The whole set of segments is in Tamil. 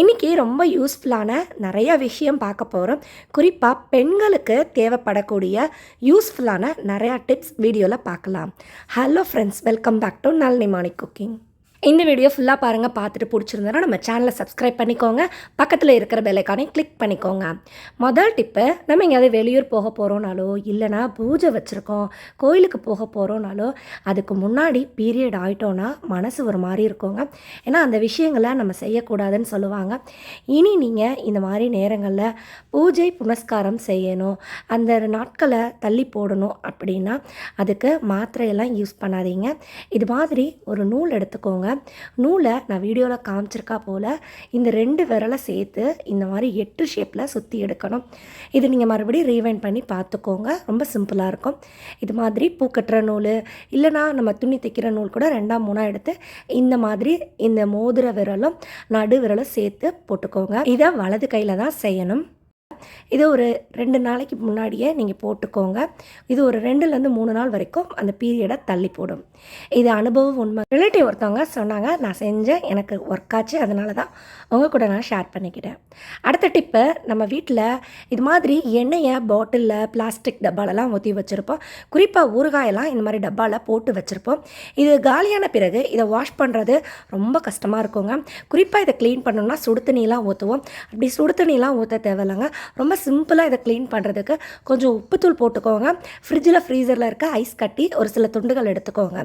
இன்றைக்கி ரொம்ப யூஸ்ஃபுல்லான நிறைய விஷயம் பார்க்க போகிறோம் குறிப்பாக பெண்களுக்கு தேவைப்படக்கூடிய யூஸ்ஃபுல்லான நிறையா டிப்ஸ் வீடியோவில் பார்க்கலாம். Hello friends welcome back to Nalini morning cooking இந்த வீடியோ ஃபுல்லாக பாருங்கள் பார்த்துட்டு பிடிச்சிருந்தனா நம்ம சேனலை சப்ஸ்கிரைப் பண்ணிக்கோங்க. பக்கத்தில் இருக்கிற பெலைக்கானே கிளிக் பண்ணிக்கோங்க. முதல் டிப்பு நம்ம எங்கேயாவது வெளியூர் போக போகிறோனாலோ இல்லைனா பூஜை வச்சுருக்கோம் கோயிலுக்கு போக போகிறோனாலோ அதுக்கு முன்னாடி பீரியட் ஆகிட்டோன்னா மனசு ஒரு மாதிரி இருக்குங்க. ஏன்னா அந்த விஷயங்களை நம்ம செய்யக்கூடாதுன்னு சொல்லுவாங்க. இனி நீங்கள் இந்த மாதிரி நேரங்களில் பூஜை புனஸ்காரம் செய்யணும் அந்த நாட்களை தள்ளி போடணும் அப்படின்னா அதுக்கு மாத்திரையெல்லாம் யூஸ் பண்ணாதீங்க. இது மாதிரி ஒரு நூல் எடுத்துக்கோங்க. நூலை நான் வீடியோவில் காமிச்சிருக்கா போல் இந்த ரெண்டு விரலை சேர்த்து இந்த மாதிரி எட்டு ஷேப்பில் சுற்றி எடுக்கணும். இது நீங்கள் மறுபடியும் ரீவைண்ட் பண்ணி பார்த்துக்கோங்க. ரொம்ப சிம்பிளாக இருக்கும். இது மாதிரி பூ கட்டுற நூல் இல்லைனா நம்ம துணி தைக்கிற நூல் கூட ரெண்டாம் மூணாக எடுத்து இந்த மாதிரி இந்த மோதிர விரலும் நடு விரலும் சேர்த்து போட்டுக்கோங்க. இதை வலது கையில் தான் செய்யணும். இது ஒரு ரெண்டு நாளைக்கு முன்னாடியே நீங்கள் போட்டுக்கோங்க. இது ஒரு ரெண்டுலேருந்து மூணு நாள் வரைக்கும் அந்த பீரியடை தள்ளி போடும். இது அனுபவம் உண்மை. ரிலேட்டிவ் ஒருத்தவங்க சொன்னாங்க நான் செஞ்சேன் எனக்கு ஒர்க் ஆச்சு அதனால தான் உங்கள் கூட நான் ஷேர் பண்ணிக்கிட்டேன். அடுத்த டிப்பு நம்ம வீட்டில் இது மாதிரி எண்ணெயை பாட்டிலில் பிளாஸ்டிக் டப்பாலெல்லாம் ஊற்றி வச்சுருப்போம். குறிப்பாக ஊறுகாயெல்லாம் இந்த மாதிரி டப்பாவில் போட்டு வச்சுருப்போம். இது காலியான பிறகு இதை வாஷ் பண்ணுறது ரொம்ப கஷ்டமாக இருக்குங்க. குறிப்பாக இதை க்ளீன் பண்ணணும்னா சுடு தண்ணியெலாம் ஊற்றுவோம் அப்படி சுடு தண்ணியெலாம் ஊற்ற தேவையில்லைங்க. ரொம்ப சிம்பிளாக இதை க்ளீன் பண்ணுறதுக்கு கொஞ்சம் உப்புத்தூள் போட்டுக்கோங்க. ஃப்ரிட்ஜில் ஃப்ரீசரில் இருக்க ஐஸ் கட்டி ஒரு சில துண்டுகள் எடுத்துக்கோங்க.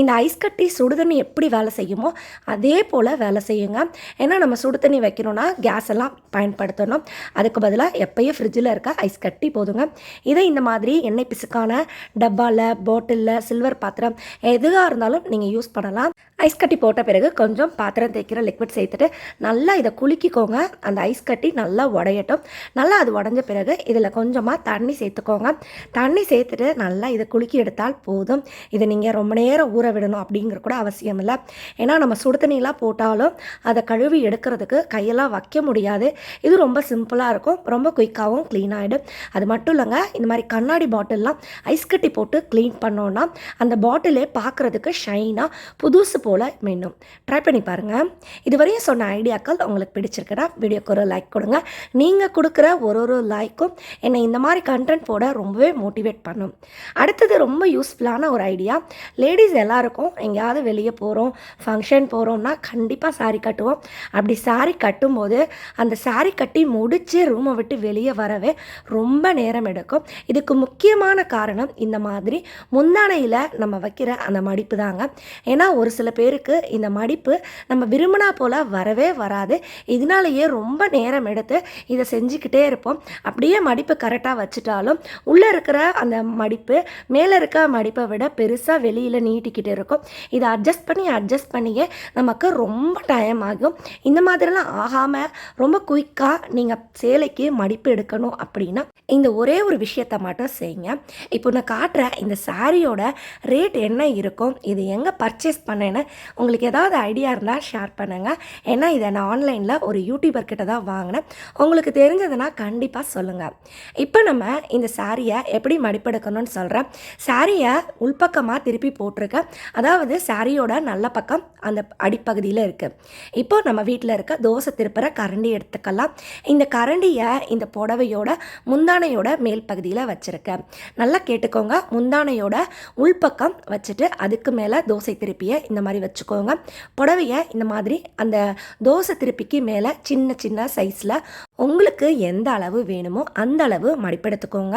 இந்த ஐஸ் கட்டி சுடுதண்ணி எப்படி வேலை செய்யுமோ அதே போல் வேலை செய்யுங்க. ஏன்னா நம்ம சுடு தண்ணி வைக்கணும்னா கேஸ் எல்லாம் பயன்படுத்தணும். அதுக்கு பதிலாக எப்பயும் ஃப்ரிட்ஜில் இருக்க ஐஸ் கட்டி போதுங்க. இதை இந்த மாதிரி எண்ணெய் பிசுக்கான டப்பாவில் பாட்டிலில் சில்வர் பாத்திரம் எதுவாக இருந்தாலும் நீங்கள் யூஸ் பண்ணலாம். ஐஸ் கட்டி போட்ட பிறகு கொஞ்சம் பாத்திரம் தேய்க்கிற லிக்விட் சேர்த்துட்டு நல்லா இதை குலுக்கிக்கோங்க. அந்த ஐஸ் கட்டி நல்லா உடையட்டும். நல்லா நல்லா அது உடஞ்ச பிறகு இதில் கொஞ்சமாக தண்ணி சேர்த்துக்கோங்க. தண்ணி சேர்த்துட்டு நல்லா இதை குலுக்கி எடுத்தால் போதும். இதை நீங்கள் ரொம்ப நேரம் ஊற விடணும் அப்படிங்கிற கூட அவசியம் இல்லை. ஏன்னா நம்ம சுடு தண்ணியெலாம் போட்டாலும் அதை கழுவி எடுக்கிறதுக்கு கையெல்லாம் வைக்க முடியாது. இது ரொம்ப சிம்பிளாக இருக்கும். ரொம்ப குயிக்காகவும் க்ளீன் ஆகிடும் அது மட்டும் இல்லைங்க இந்த மாதிரி கண்ணாடி பாட்டில்லாம் ஐஸ் கட்டி போட்டு க்ளீன் பண்ணோன்னா அந்த பாட்டிலே பார்க்குறதுக்கு ஷைனாக புதுசு போல் மீண்டும் ட்ரை பண்ணி பாருங்கள் இதுவரையும் சொன்ன ஐடியாக்கள் உங்களுக்கு பிடிச்சிருக்குன்னா வீடியோக்கு ஒரு லைக் கொடுங்க. நீங்கள் கொடுக்குற ஒரு ஒரு லைக்கும் என்னை இந்த மாதிரி கண்டென்ட் போட ரொம்பவே மோட்டிவேட் பண்ணும். அடுத்தது ரொம்ப யூஸ்ஃபுல்லான ஒரு ஐடியா லேடிஸ் எல்லாருக்கும் எங்கேயாவது வெளியே போகிறோம் ஃபங்க்ஷன் போகிறோம்னா கண்டிப்பாக சாரி கட்டுவோம். அப்படி சாரி கட்டும்போது அந்த சாரி கட்டி முடித்து ரூமை விட்டு வெளியே வரவே ரொம்ப நேரம் எடுக்கும். இதுக்கு முக்கியமான காரணம் இந்த மாதிரி முந்தானையில் நம்ம வைக்கிற அந்த மடிப்பு தாங்க ஏன்னா ஒரு சில பேருக்கு இந்த மடிப்பு நம்ம விரும்பினா போல் வரவே வராது. இதனாலேயே ரொம்ப நேரம் எடுத்து இதை செஞ்சுக்கிட்டே இருப்போம். அப்படியே மடிப்பு கரெக்டாக வச்சுட்டாலும் உள்ளே இருக்கிற அந்த மடிப்பு மேலே இருக்க மடிப்பை விட பெருசாக வெளியில் நீட்டிக்கிட்டு இருக்கும். இதை அட்ஜஸ்ட் பண்ணி அட்ஜஸ்ட் பண்ணியே நமக்கு ரொம்ப டைம் ஆகும். இந்த மாதிரிலாம் ஆகாமல் ரொம்ப குயிக்காக நீங்கள் சேலைக்கு மடிப்பு எடுக்கணும் அப்படின்னா இந்த ஒரே ஒரு விஷயத்தை மட்டும் செய்யுங்க இப்போ நான் காட்டுற இந்த சாரியோட ரேட் என்ன இருக்கும் இது எங்கே பர்ச்சேஸ் பண்ணேன்னு உங்களுக்கு ஏதாவது ஐடியா இருந்தால் ஷேர் பண்ணுங்கள் ஏன்னா இதை நான் ஆன்லைனில் ஒரு யூடியூபர் கிட்ட தான் வாங்கினேன். உங்களுக்கு தெரிஞ்சதுன்னா கண்டிப்பாக சொல்லுங்கள் இப்போ நம்ம இந்த சாரியை எப்படி மடிப்பெடுக்கணும்னு சொல்கிறேன் சாரியை உள்பக்கமாக திருப்பி போட்டிருக்கேன். அதாவது சாரியோட நல்ல பக்கம் அந்த அடிப்பகுதியில் இருக்குது இப்போ நம்ம வீட்டில் இருக்க தோசை திருப்புற கரண்டி எடுத்துக்கலாம். இந்த கரண்டியை இந்த புடவையோட முந்தானையோட மேல் பகுதியில் வச்சுருக்கேன். நல்லா கேட்டுக்கோங்க. முந்தானையோட உள்பக்கம் வச்சுட்டு அதுக்கு மேலே தோசை திருப்பியை இந்த மாதிரி வச்சுக்கோங்க. புடவையை இந்த மாதிரி அந்த தோசை திருப்பிக்கு மேலே சின்ன சின்ன சைஸில் உங்களுக்கு எந்த எந்த அளவு வேணுமோ அந்த அளவு மடிப்பெடுத்துக்கோங்க.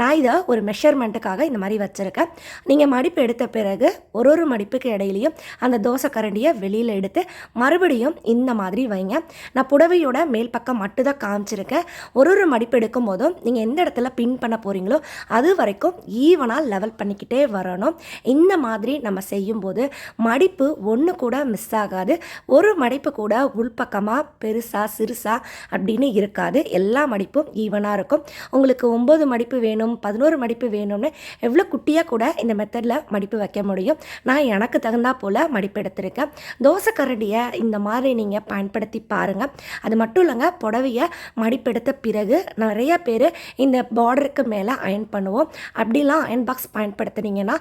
நான் இதை ஒரு மெஷர்மெண்ட்டுக்காக இந்த மாதிரி வச்சுருக்கேன். நீங்கள் மடிப்பு எடுத்த பிறகு ஒரு ஒரு மடிப்புக்கு இடையிலையும் அந்த தோசை கரண்டியை வெளியில் எடுத்து மறுபடியும் இந்த மாதிரி வைங்க. நான் புடவையோட மேல் பக்கம் மட்டும்தான் காமிச்சிருக்கேன். ஒரு ஒரு மடிப்பு எடுக்கும் போதும் நீங்கள் எந்த இடத்துல பின் பண்ண போகிறீங்களோ அது வரைக்கும் ஈவனாக லெவல் பண்ணிக்கிட்டே வரணும். இந்த மாதிரி நம்ம செய்யும்போது மடிப்பு ஒன்று கூட மிஸ் ஆகாது. ஒரு மடிப்பு கூட உள்பக்கமாக பெருசாக சிறுசாக அப்படின்னு இருக்காது. எல்லா எல்லா மடிப்பும் ஈவனாக இருக்கும். உங்களுக்கு ஒம்பது மடிப்பு வேணும் பதினோரு மடிப்பு வேணும்னு எவ்வளோ குட்டியாக கூட இந்த மெத்தடில் மடிப்பு வைக்க முடியும். நான் எனக்கு தகுந்தா போல் மடிப்பு எடுத்திருக்கேன். தோசை கரண்டியை இந்த மாதிரி நீங்கள் பயன்படுத்தி பாருங்கள் அது மட்டும் இல்லைங்க புடவையை மடிப்பெடுத்த பிறகு நிறைய பேர் இந்த பார்டருக்கு மேலே அயன் பண்ணுவோம். அப்படிலாம் அயன் பாக்ஸ் பயன்படுத்துனீங்கன்னா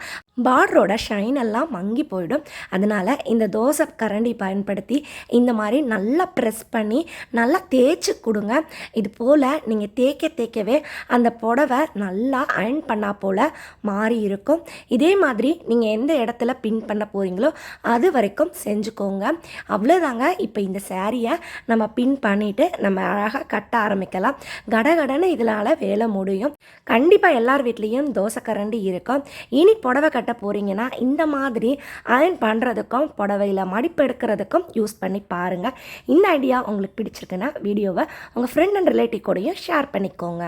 பார்டரோட ஷைன் எல்லாம் மங்கி போயிடும். அதனால் இந்த தோசை கரண்டி பயன்படுத்தி இந்த மாதிரி நல்லா ப்ரெஸ் பண்ணி நல்லா தேய்ச்சி கொடுங்க. இது போல் நீங்கள் தேய்க்க தேய்க்கவே அந்த புடவை நல்லா அயன் பண்ணா போல் மாறி இருக்கும். இதே மாதிரி நீங்கள் எந்த இடத்துல பின் பண்ண போகிறீங்களோ அது வரைக்கும் செஞ்சுக்கோங்க. அவ்வளோதாங்க இப்போ இந்த சேரீயை நம்ம பின் பண்ணிவிட்டு நம்ம அழகாக கட்ட ஆரம்பிக்கலாம். கடகடன்னு இதனால் வேலை முடியும். கண்டிப்பாக எல்லார் வீட்லேயும் தோசை கரண்டி இருக்கும். இனி புடவை கட்ட போகிறீங்கன்னா இந்த மாதிரி அயன் பண்ணுறதுக்கும் புடவையில் மடிப்பு எடுக்கிறதுக்கும் யூஸ் பண்ணி பாருங்கள் இந்த ஐடியா உங்களுக்கு பிடிச்சிருக்குன்னா வீடியோவை உங்கள் ஃப்ரெண்ட் அண்ட் ரிலேட்டிவ் கூடயும் ஷேர் பண்ணிக்கோங்க.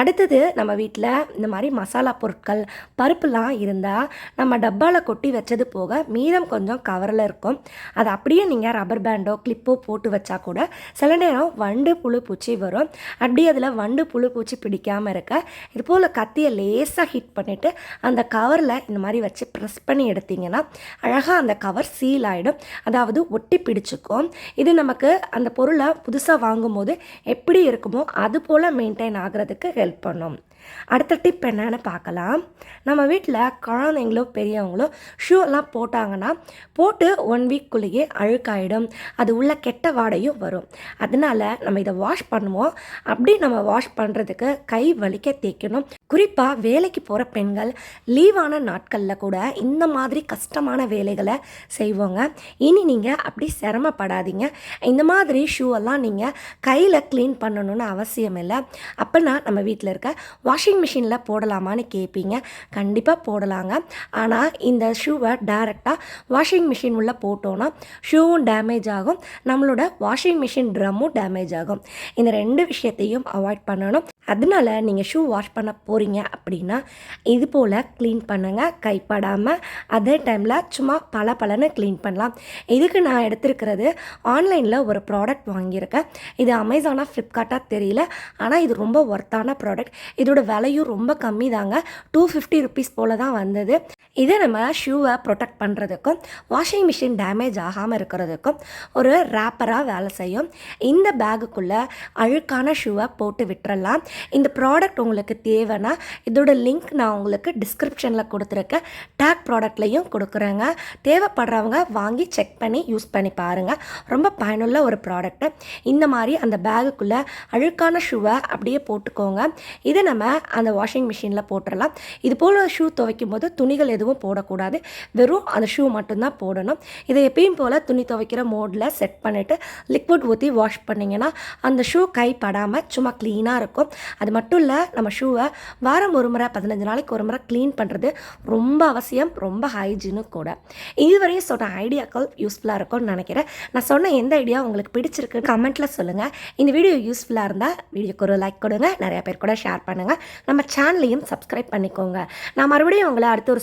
அடுத்தது நம்ம வீட்டில் இந்த மாதிரி மசாலா பொருட்கள் பருப்புலாம் இருந்தால் நம்ம டப்பாவில் கொட்டி வச்சது போக மீதம் கொஞ்சம் கவரில் இருக்கும். அது அப்படியே நீங்கள் ரப்பர் பேண்டோ கிளிப்போ போட்டு வச்சா கூட சில நேரம் வண்டு புழு பூச்சி வரும். அப்படி அதில் வண்டு புழு பூச்சி பிடிக்காமல் இருக்க இது போல் கத்தியை லேசாக ஹிட் பண்ணிவிட்டு அந்த கவரில் இந்த மாதிரி வச்சு ப்ரெஸ் பண்ணி எடுத்தீங்கன்னா அழகாக அந்த கவர் சீல் ஆகிடும் அதாவது ஒட்டி பிடிச்சிக்கும். இது நமக்கு அந்த பொருளை புதுசாக வாங்கும்போது எப்படி இருக்கும் அது போல் மெயின்டைன் ஆகிறதுக்கு ஹெல்ப் பண்ணும். அடுத்த டிப் என்னன்னு பார்க்கலாம். நம்ம வீட்டில் குழந்தைங்களோ பெரியவங்களோ ஷூ எல்லாம் போட்டாங்கன்னா போட்டு ஒன் வீக்குள்ளேயே அழுக்காயிடும். அது உள்ள கெட்ட வாடையும் வரும். அதனால நம்ம இதை வாஷ் பண்ணுவோம். அப்படி நம்ம வாஷ் பண்ணுறதுக்கு கை வலிக்க தேய்க்கணும். குறிப்பாக வேலைக்கு போகிற பெண்கள் லீவான நாட்களில் கூட இந்த மாதிரி கஷ்டமான வேலைகளை செய்வோங்க. இனி நீங்கள் அப்படி சிரமப்படாதீங்க. இந்த மாதிரி ஷூவெல்லாம் நீங்கள் கையில் க்ளீன் பண்ணணும்னு அவசியம் இல்லை. அப்போனா நம்ம வீட்டில் இருக்க வாஷிங் மிஷினில் போடலாமான்னு கேட்பீங்க கண்டிப்பாக போடலாங்க. ஆனால் இந்த ஷூவை டேரெக்டாக வாஷிங் மிஷின் உள்ளே போட்டோன்னா ஷூவும் டேமேஜ் ஆகும். நம்மளோட வாஷிங் மிஷின் ட்ரம்மும் டேமேஜ் ஆகும். இந்த ரெண்டு விஷயத்தையும் அவாய்ட் பண்ணணும். அதனால நீங்கள் ஷூ வாஷ் பண்ண போகிறீங்க அப்படின்னா இது போல் க்ளீன் பண்ணுங்கள் கைப்படாமல் அதே டைமில் சும்மா பல பலன்னு க்ளீன் பண்ணலாம். இதுக்கு நான் எடுத்திருக்கிறது ஆன்லைனில் ஒரு ப்ராடக்ட் வாங்கியிருக்கேன். இது அமேசானாக ஃப்ளிப்கார்ட்டாக தெரியல. ஆனால் இது ரொம்ப ஒர்த்தான ப்ராடக்ட் இதோட விலையும் ரொம்ப கம்மி தாங்க டூ ஃபிஃப்டி ருபீஸ் போல் தான் வந்தது. இதை நம்ம ஷூவை ப்ரொடெக்ட் பண்ணுறதுக்கும் வாஷிங் மிஷின் டேமேஜ் ஆகாமல் இருக்கிறதுக்கும் ஒரு ரேப்பராக வேலை செய்யும். இந்த பேகுக்குள்ளே அழுக்கான ஷூவை போட்டு விட்டுறலாம். இந்த ப்ராடக்ட் உங்களுக்கு தேவைன்னா இதோட லிங்க் நான் உங்களுக்கு டிஸ்கிரிப்ஷனில் கொடுத்துருக்கேன். டேக் ப்ராடக்ட்லேயும் கொடுக்குறேங்க. தேவைப்படுறவங்க வாங்கி செக் பண்ணி யூஸ் பண்ணி பாருங்கள் ரொம்ப பயனுள்ள ஒரு ப்ராடக்ட்டு இந்த மாதிரி அந்த பேகுக்குள்ளே அழுக்கான ஷூவை அப்படியே போட்டுக்கோங்க. இதை நம்ம அந்த வாஷிங் மிஷினில் போட்டுடலாம் இது போல் ஷூ துவைக்கும் போது துணிகள் எதுவும் போடக்கூடாது. வெறும் அந்த ஷூ மட்டும்தான் போடணும். இதை எப்பயும் போல் துணி துவைக்கிற மோடில் செட் பண்ணிவிட்டு லிக்விட் ஊற்றி வாஷ் பண்ணிங்கன்னா அந்த ஷூ கை படாமல் சும்மா க்ளீனாக இருக்கும். அது மட்டும் இல்லை நம்ம ஷூவை வாரம் ஒரு முறை பதினஞ்சு நாளைக்கு ஒரு முறை க்ளீன் பண்ணுறது ரொம்ப அவசியம் ரொம்ப ஹைஜீனும் கூட. இதுவரையும் சொன்ன ஐடியாக்கள் யூஸ்ஃபுல்லாக இருக்கும்னு நினைக்கிறேன். நான் சொன்ன எந்த ஐடியா உங்களுக்கு பிடிச்சிருக்கு கமெண்ட்டில் சொல்லுங்கள் இந்த வீடியோ யூஸ்ஃபுல்லாக இருந்தால் வீடியோக்கு ஒரு லைக் கொடுங்க. நிறைய பேர் கூட ஷேர் பண்ணுங்கள் நம்ம சேனலையும் சப்ஸ்கிரைப் பண்ணிக்கோங்க. நான் மறுபடியும் உங்களை அடுத்த ஒரு